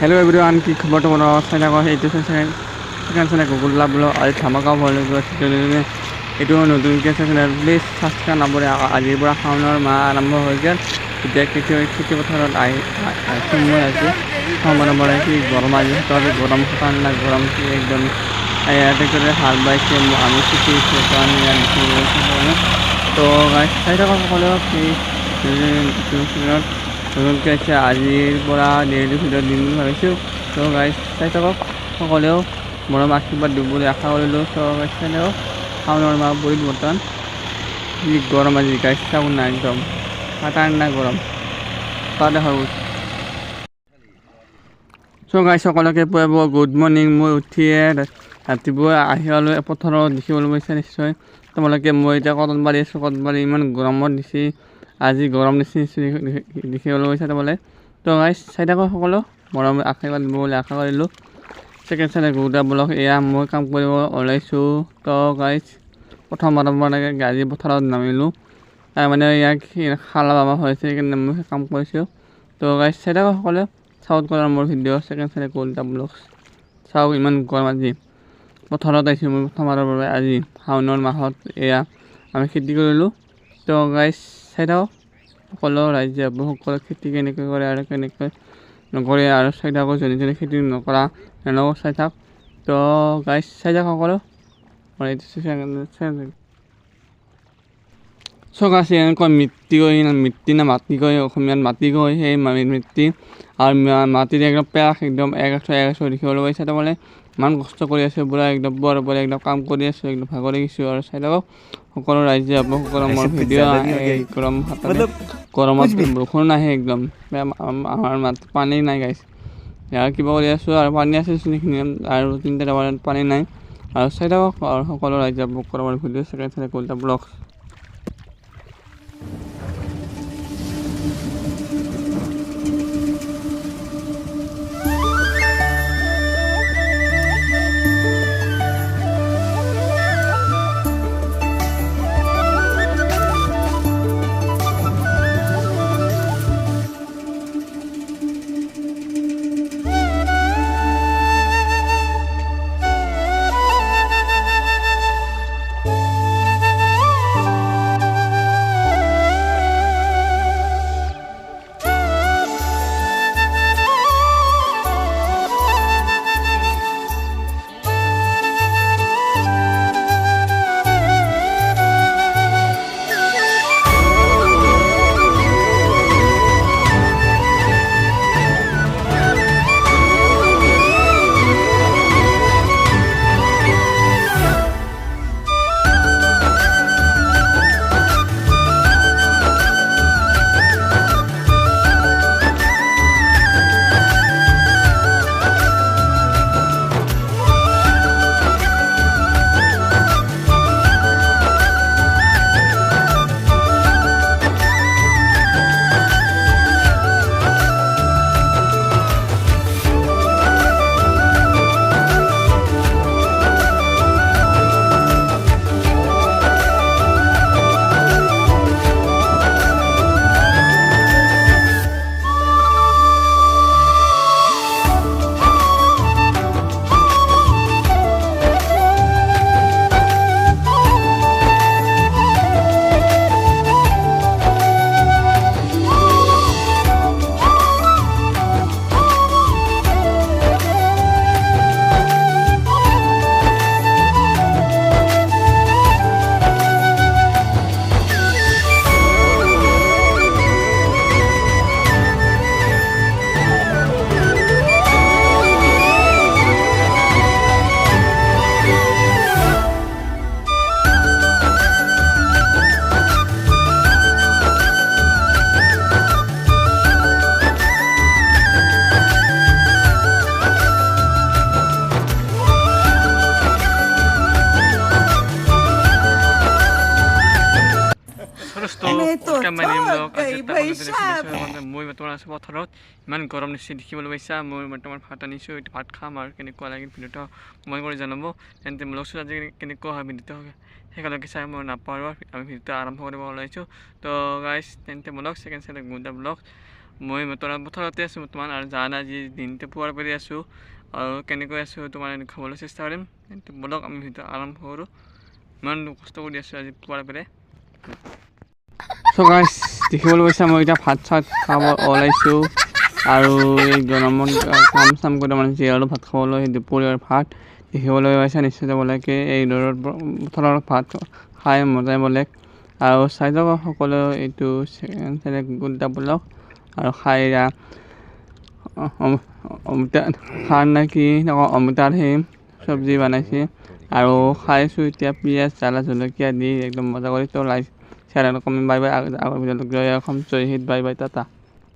Hello everyone কি খবৰ তোমাৰ? চাই থাকক এইটো চাই সেকেণ্ড চেনেল গুগল লাভ বোলো আজি ধামাকা ভাল এইটো নতুনকৈ চেনেল প্লিজ ছাবস্ক্ৰাইব নকৰে আজিৰ পৰা শাওণৰ মাহ আৰম্ভ হৈ গ'ল। এতিয়া খেতি খেতি পথাৰত আহি সময় আছে। সময় নপৰে কি গৰম আজি তহঁতে গৰম ঠাণ্ডা গৰম কি একদম। ইয়াতে কৰে হাল বাইছে আমি খেতি কাৰণে ইয়াত দেখিবলৈ তো গাইছ চাই থাকক সকলো সেই নতুনকৈ আছে আজিৰ পৰা ডেইলি ভিডিঅ' দিম বুলি ভাবিছোঁ তো গাইছ চাই থাকক সকলেও মৰম আশীৰ্বাদ দিব বুলি আশা কৰিলোঁ তো গাইছ চাই থাকক শাওণৰ মাহ পৰিল বৰ্তমান কি গৰম আজি গাইছ চাব নাই একদম ঠাণ্ডা গৰম চ' গাইছ সকলোকে পুৱা পুৱা গুড মৰ্ণিং মই উঠিয়ে ৰাতিপুৱা আহি পালোঁ পথাৰত দেখিবলৈ পাইছে নিশ্চয় তোমালোকে মই এতিয়া কটন বাৰী আছোঁ কটন বাৰী ইমান গৰমত দিছে আজি গৰম নিশ্চয় দেখিবলৈ পাইছে তোমালে। তো গাইছ চাই থাকোঁ সকলো। মৰম আশীৰ্বাদ দিব বুলি আশা কৰিলোঁ ছেকেণ্ড চেনেল গুৰুদা ব্লগ এয়া মই কাম কৰিব ওলাইছোঁ। তো প্ৰথমবাৰৰ পৰা গাড়ী পথাৰত নামিলোঁ। তাৰমানে ইয়াক খালা বাবা হৈছে সেইকাৰণে মই কাম কৰিছোঁ। তো গাইছ চাই থাকোঁ সকলোৱে। চাউথ কৰাৰ মোৰ video' second channel Guruda vlog. চাওক ইমান গৰম আজি। পথাৰত আহিছোঁ মই প্ৰথমবাৰৰ বাবে আজি। শাওণৰ মাহত এয়া আমি খেতি কৰিলোঁ। তো গাইছ চাই থাকক সকলো ৰাইজে সকলো খেতি কেনেকৈ কৰে আৰু কেনেকৈ নকৰে আৰু চাই থাকোঁ যোনে যোনে খেতি নকৰা তেওঁলোকক চাই থাক। তো গাইছ চাই থাক সকলো। চকা আছে এনেকুৱা মৃত্তি কয় মৃত্তি না মাটি কয় অসমীয়াত মাটি কয় সেই মৃত্তি আৰু মাটিত একদম পেৰাস একদম এক আঠো এক আঠো দেখিবলৈ পাইছে তাৰমানে ইমান কষ্ট কৰি আছে পূৰা একদম বৰ বৰ একদম কাম কৰি আছোঁ একদম ভাগৰি গৈছোঁ আৰু চাই থাকক। সকলো ৰাইজে সকলো মোৰ ভিডিঅ' গৰম গৰমত বৰষুণ নাহে একদম। আমাৰ মাত পানী নাই গাইছে ইয়াৰ কিবা কৰি আছোঁ আৰু পানী আছে সেইখিনি আৰু তিনিটা পানী নাই। আৰু চাই থাকক আৰু সকলো ৰাইজে মোৰ ভিডিঅ' চাই চাই ব্লগ মই বৰ্তমান আছোঁ পথাৰত ইমান গৰম নিশ্চয় দেখিবলৈ পাইছা মই বৰ্তমান ভাত আনিছোঁ ভাত খাম আৰু কেনেকুৱা লাগিল ভিডিঅ'টো কমেণ্ট কৰি জনাব তেন্তে ব্লগ আজি কেনেকুৱা হয় ভিডিঅ'টো সেইকাৰণে চাই মই নাপাওঁ আৰু আমি ভিডিঅ'টো আৰম্ভ কৰিব ওলাইছোঁ তো গাইজ তেন্তে vlog second side Gunda vlog মই বৰ্তমান পথাৰতে আছোঁ বৰ্তমান আৰু জান আজি দিনটো পুৱাৰ পাৰি আছোঁ আৰু কেনেকৈ আছোঁ তোমাৰ খাবলৈ চেষ্টা কৰিম কিন্তু বলক আমি ভিডিঅ' আৰম্ভ কৰোঁ ইমান কষ্ট কৰি আছোঁ আজি পুৱাৰ পাৰে চ' গাইছ দেখিবলৈ পাইছা মই এতিয়া ভাত চাত খাব ওলাইছোঁ। আৰু এই গৰমত কাম চাম কৰি মানে জিৰালো ভাত খাবলৈ সেই দুপৰীয়াৰ ভাত। দেখিবলৈ পাইছা নিশ্চয় যাব লাগে। এই দৰত পথাৰৰ ভাত খাই মজাই বেলেগ আৰু চাই যাওক সকলো এইটো ছেকেণ্ড চাইডে গোটা ব্লক আৰু খাই অমিতা নে কি অমিতাৰ সেই চব্জি বনাইছে। আৰু খাইছোঁ এতিয়া পিঁয়াজ জ্বালা জলকীয়া দি একদম মজা কৰি তো লাইক আৰু কমেণ্ট বাই বাই আগৰ ভিডিঅ'টোক জয় অসম জয় হিন্দ বাই বাই টাটা